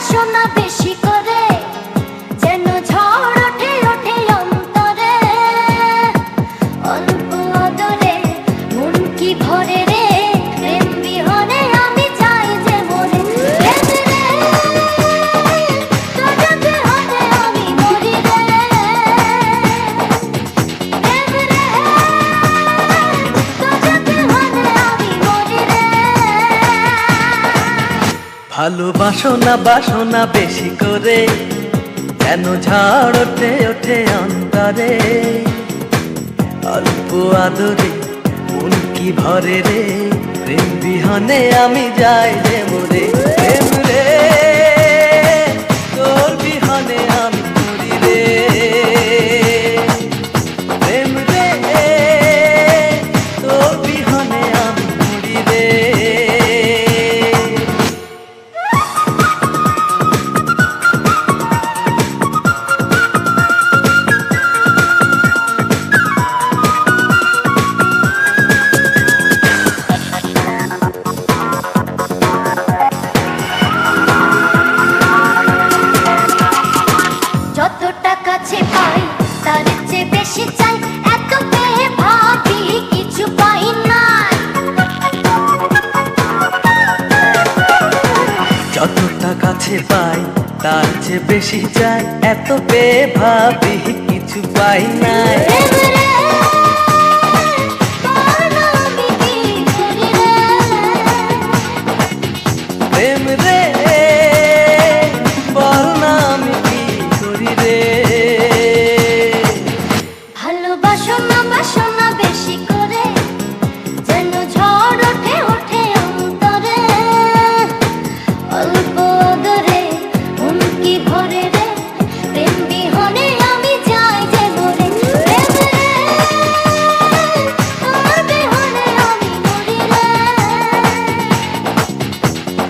ভালোবাসো না বেশি ভালোবাসো না, বাসো না বেশি করে। কেন ঝাড় ওঠে ওঠে অন্তরে। অল্প আদরে মন কি ভরে রে? প্রেম বিহনে আমি যাই রে। মোরে কাছে পাই তার চেয়ে বেশি চাই এত পেয়ে ভাবি কিছু পাই না যতটা কাছে পাই তার চেয়ে বেশি চাই এত পেয়ে ভাবি কিছু পাই না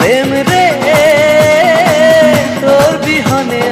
প্রেম রে তোর বিহনে